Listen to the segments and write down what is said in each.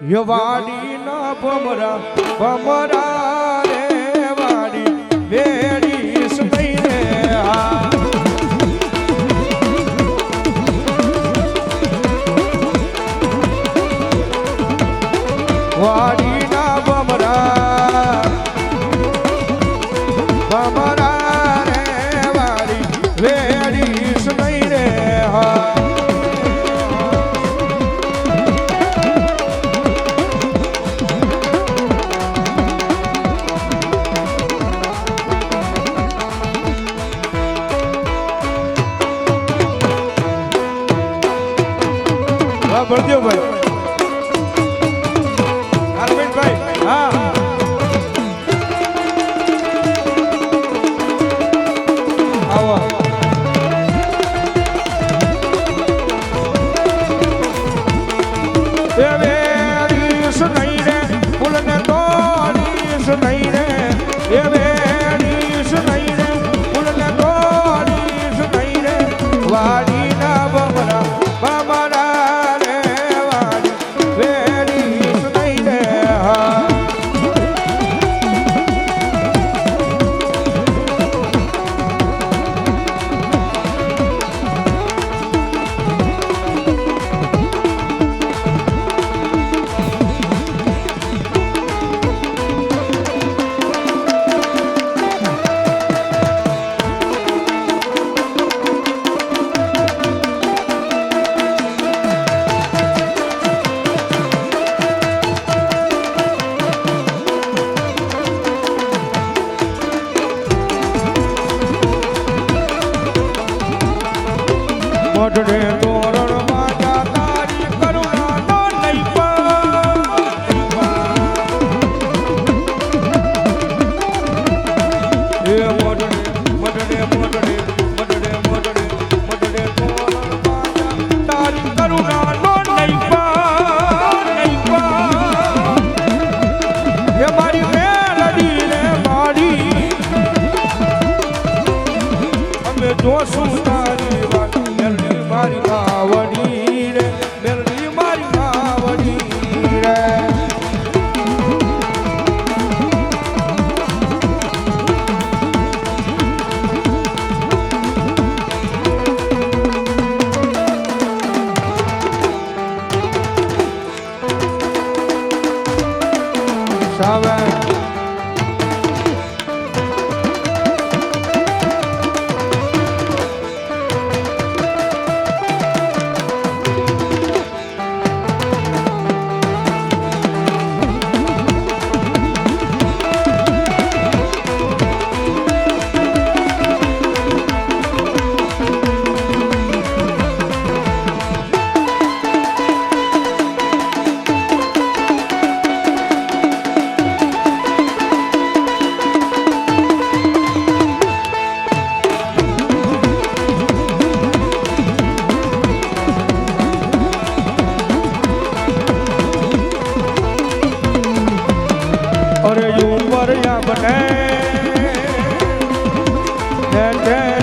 વાડી ના ભમરા ભમરા રે વાડી હા બળદેવભાઈ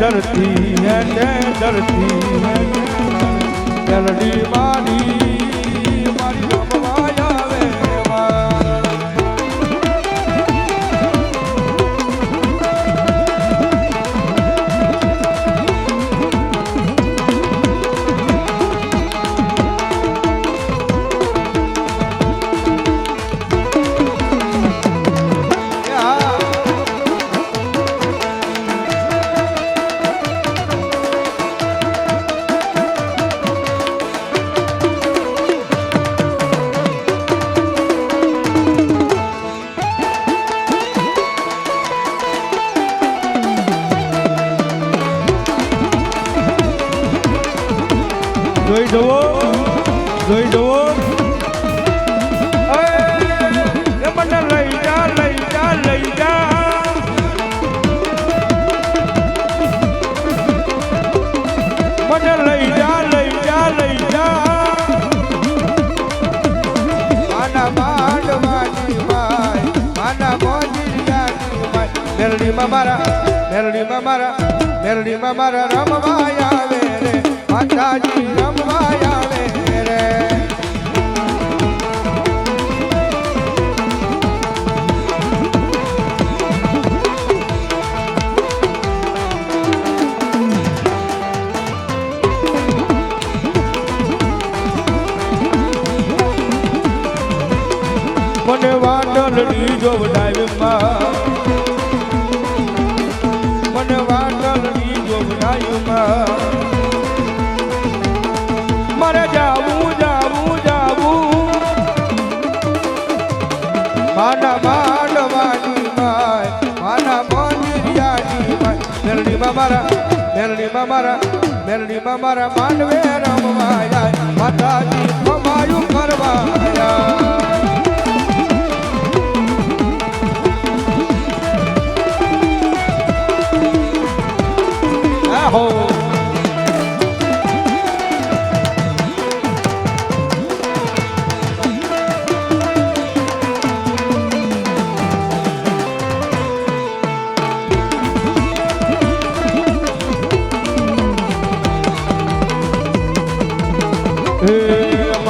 ધરતી હે ધરતી મેલડી મારી જવો જોઈ જવો મને લઈ જા લઈ જા લઈ જા. મને લઈ જા લઈ જા, લઈ મારા મેરડીમાં મારા, મેલડીમાં મારા રમવાય આવે. માતાજી રમવાય આવે. મેલડીમાં મારા મેલડીમાં મારા માંડવે રમવા જાય માતાજી કમાયું કરવા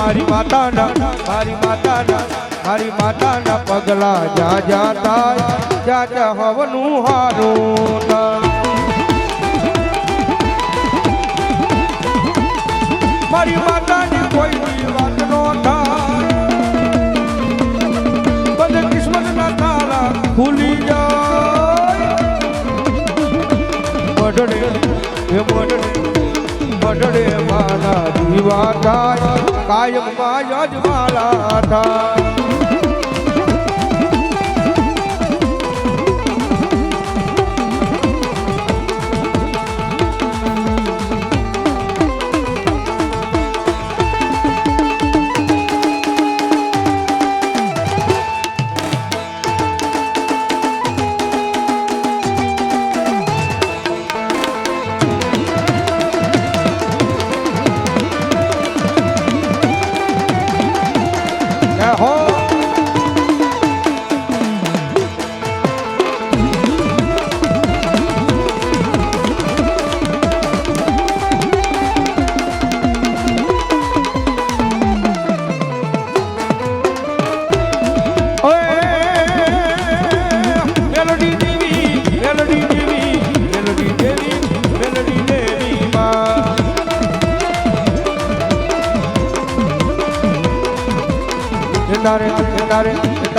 મારી માતાના મારી માતાના મારી માતાના પગલા જા જા થાય જા જા હવનું હારું. મારી માતાની કોઈ વાત નો થાય. બધે કિસ્મત ના તારા ખુલી જાય. મારા દીવા થાય. કાયમમાં યજમાલા થાય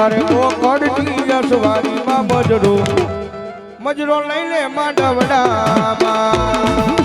તારે ઓ કડતી યસવારીમાં મજરો મજરો લઈ લે માંડવડામાં.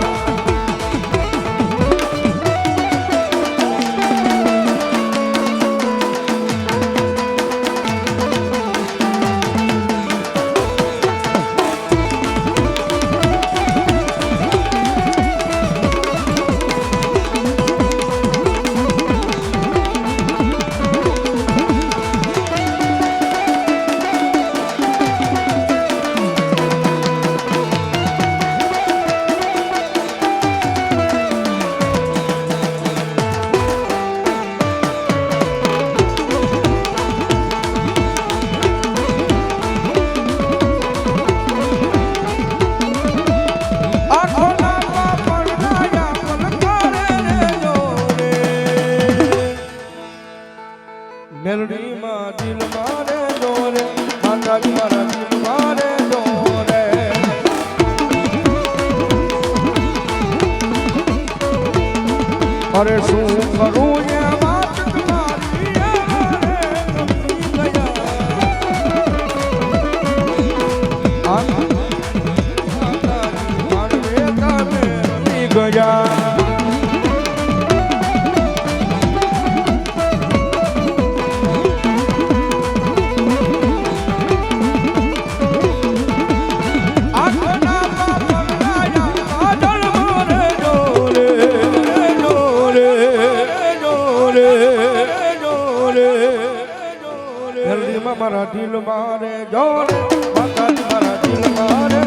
મારા દિલ મારે જોરે માતાજી મારા દિલ મારે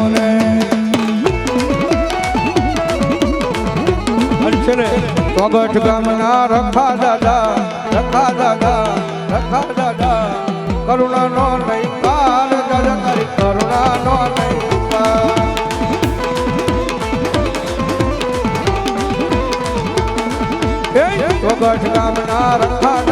જોરે સ્વાગત ગામના રખા દાદા રખા દાદા રખા દાદા. કરુણા નો નહીં પાર દાદા તારી કરુણા નો નહીં પાર એ ગામના રખા